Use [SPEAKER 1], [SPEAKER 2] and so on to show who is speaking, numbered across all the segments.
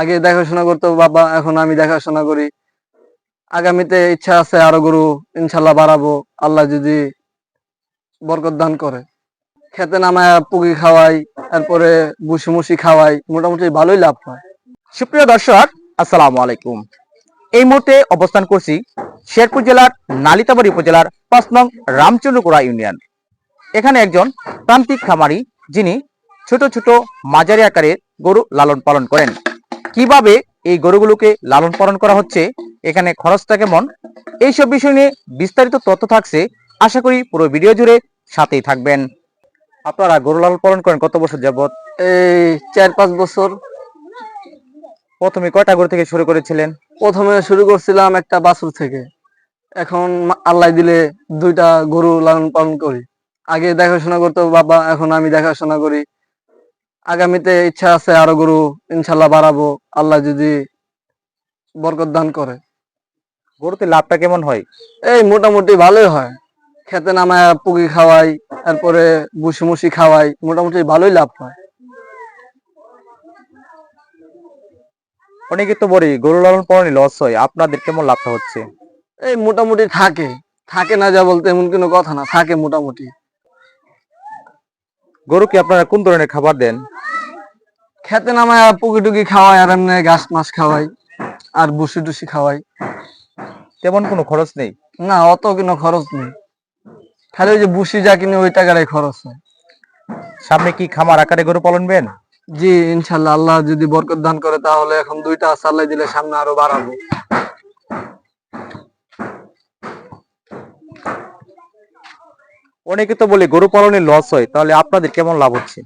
[SPEAKER 1] আগে দেখাশোনা করতো বাবা, এখন আমি দেখাশোনা করি। আগামীতে ইচ্ছা আছে আরও গরু ইনশাল্লাহ বাড়াবো, আল্লাহ যদি বরকত দান করে। খেতে নামায় পুকি খাওয়াই, তারপরে বুসি মুসি খাওয়াই, মোটামুটি ভালোই লাভ হয়।
[SPEAKER 2] সুপ্রিয় দর্শক, আসসালামু আলাইকুম। এই মুহূর্তে অবস্থান করছি শেরপুর জেলার নালিতাবাড়ি উপজেলার পাঁচ নং রামচন্দ্রপুরা ইউনিয়ন। এখানে একজন প্রান্তিক খামারি যিনি ছোট ছোট মাঝারি আকারের গরু লালন পালন করেন। কীভাবে এই গরুগুলোকে লালন পালন করা হচ্ছে এখানে খরচটা কেমন এইসব বিষয় নিয়ে বিস্তারিত তথ্য থাকছে আশা করি পুরো ভিডিও জুড়ে সাথেই থাকবেন। আপনারা গরু লালন পালন করেন কত বছর যাবত
[SPEAKER 1] এই চার পাঁচ বছর।
[SPEAKER 2] প্রথমে কয়টা গরু থেকে শুরু করেছিলেন?
[SPEAKER 1] প্রথমে শুরু করছিলাম একটা বাছুর থেকে। এখন আল্লাহ দিলে দুইটা গরু লালন পালন করি। আগে দেখাশোনা করতো বাবা এখন আমি দেখাশোনা করি। আগামীতে ইচ্ছা আছে আরও গরু ইনশাল্লাহ বাড়াবো আল্লাহ যদি বরকত দান করে।
[SPEAKER 2] গরুতে লাভটা কেমন হয়?
[SPEAKER 1] এই মোটামুটি ভালোই হয়। খেতে নামায় পুকি খাওয়াই তারপরে বুসি মুসি খাওয়াই মোটামুটি ভালোই লাভ হয়।
[SPEAKER 2] অনেকে তো বলি গরু লালন পালনে লস হয় আপনাদের কেমন লাভটা হচ্ছে?
[SPEAKER 1] এই মোটামুটি থাকে থাকে না যা বলতে এমন কোনো কথা না থাকে মোটামুটি।
[SPEAKER 2] গরুকে আপনারা কোন ধরনের খাবার দেন?
[SPEAKER 1] খেতে নামায় পুকি টুকি খাওয়াই আর এমনি ঘাস মাছ খাওয়াই আর বুসি টুসি খাওয়াই
[SPEAKER 2] তেমন কোনো খরচ নেই?
[SPEAKER 1] না অত কোনো খরচ নেই। খালি ওই যে বুসি যা কিনে ওই টাকারই খরচ হয়।
[SPEAKER 2] সামনে কি খামার আকারে গরু পালনবেন
[SPEAKER 1] জি ইনশাল্লাহ আল্লাহ যদি বরকত দান করে তাহলে এখন দুইটা আছে আল্লাহ দিলে সামনে আরও বাড়াবো।
[SPEAKER 2] অনেকে তো বলে গরু পালনে লস হয় তাহলে আপনাদের কেমন লাভ হচ্ছে?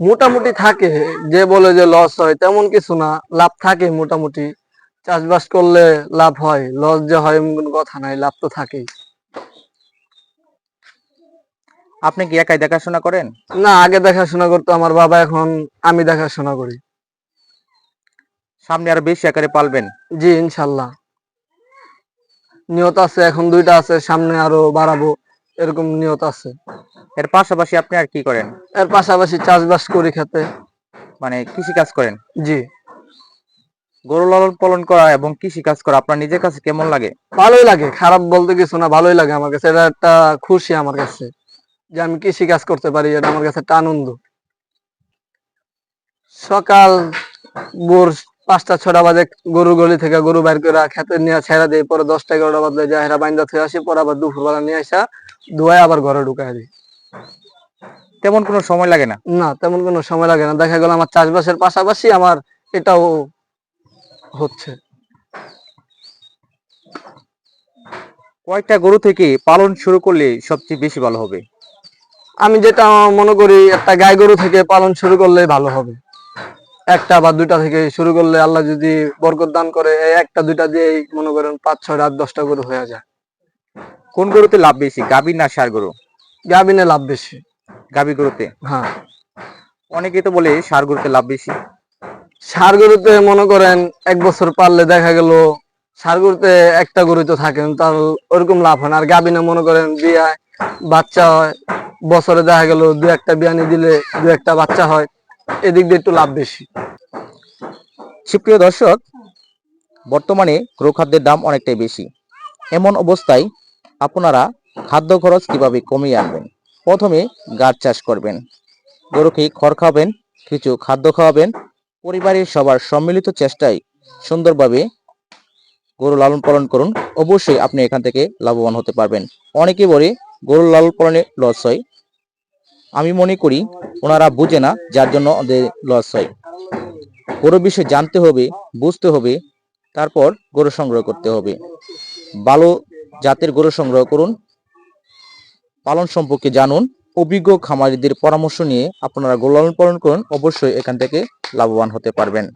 [SPEAKER 1] মোটামুটি থাকে যে বলে যে লস হয় তেমন কিছু না লাভ থাকে মোটামুটি। চাষবাস করলে লাভ হয় লস যে হয় এমন কোনো কথা নাই লাভ তো থাকেই।
[SPEAKER 2] আপনি কি একাই দেখাশোনা করেন?
[SPEAKER 1] না আগে দেখাশোনা করতো আমার বাবা এখন আমি দেখাশোনা করি।
[SPEAKER 2] সামনে আরও বেশি আকারে পালবেন।
[SPEAKER 1] জি ইনশাল্লাহ। নিয়ত আছে এখন দুইটা আছে সামনে আরও বাড়াবো। এরকম নিয়ত আছে।
[SPEAKER 2] এর পাশাপাশি আপনি আর কি করেন?
[SPEAKER 1] এর পাশাপাশি চাষবাস করি খেতে।
[SPEAKER 2] মানে কৃষি কাজ করেন?
[SPEAKER 1] জি।
[SPEAKER 2] গরু লালন পালন করা এবং কৃষি কাজ করা আপনার নিজের কাছে কেমন লাগে?
[SPEAKER 1] ভালোই লাগে খারাপ বলতে কিছু না ভালোই লাগে আমার কাছে। এটা একটা খুশি আমার কাছে যে আমি কৃষি কাজ করতে পারি এটা আমার কাছে একটা আনন্দ। সকাল ভোর পাঁচটা ছটা বাজে গরু গলি থেকে গরু বাইর করে খেতে নিয়ে ছেড়া দিয়ে পরে দশটা এগারোটা বাজলে যায় হেরা বাইন্দা থেকে আসি পরে আবার দুপুরবেলা নিয়ে আসা ধুয়াই আবার ঘরে ঢুকাই দিই।
[SPEAKER 2] তেমন কোনো সময় লাগে না?
[SPEAKER 1] না তেমন কোনো সময় লাগে না। দেখা গেল আমার চাষবাসের পাশাপাশি আমার এটাও হচ্ছে।
[SPEAKER 2] কয়েকটা গরু থেকে পালন শুরু করলে সবচেয়ে বেশি ভালো হবে?
[SPEAKER 1] আমি যেটা মনে করি একটা গাই গরু থেকে পালন শুরু করলে ভালো হবে। একটা বা দুইটা থেকে শুরু করলে আল্লাহ যদি বরকত দান করে একটা দুইটা দিয়েই মনে করেন পাঁচ ছয় রাত দশটা গরু হয়ে যায়।
[SPEAKER 2] কোন গরুতে লাভ বেশি গাভী না সার গরু?
[SPEAKER 1] গাভিনে লাভ বেশি।
[SPEAKER 2] গাভী গরুতে?
[SPEAKER 1] হ্যাঁ।
[SPEAKER 2] অনেকে তো বলে সার গরুতে লাভ বেশি।
[SPEAKER 1] সার গরুতে মনে করেন এক বছর পারলে দেখা গেল সার গরুতে একটা গরু তো থাকে তার ওরকম লাভ হয় না। আর গাভিনে মনে করেন বিয়ায় বাচ্চা হয় বছরে দেখা গেল দু একটা বিয়ানি দিলে দু একটা বাচ্চা হয় এদিক দিয়ে একটু লাভ বেশি।
[SPEAKER 2] সুপ্রিয় দর্শক বর্তমানে গরু খাদ্যের দাম অনেকটাই বেশি। এমন অবস্থায় আপনারা খাদ্য খরচ কীভাবে কমিয়ে আনবেন? প্রথমে গাছ চাষ করবেন। গরুকে খড় খাওয়াবেন, কিছু খাদ্য খাওয়াবেন। পরিবারের সবার সম্মিলিত চেষ্টায় সুন্দরভাবে গরু লালন পালন করুন। অবশ্যই আপনি এখান থেকে লাভবান হতে পারবেন। অনেকে বলে গরু লালন পালনে লস হয়। আমি মনে করি ওনারা বুঝে না যার জন্য ওদের লস হয়। গরু বিষয়ে জানতে হবে, বুঝতে হবে, তারপর গরু সংগ্রহ করতে হবে। ভালো জাতের গরু সংগ্রহ করুন, পালন সম্পর্কে জানুন, অভিজ্ঞ খামারিদের পরামর্শ নিয়ে আপনারা গরু পালন করুন, অবশ্যই এখান থেকে লাভবান হতে পারবেন।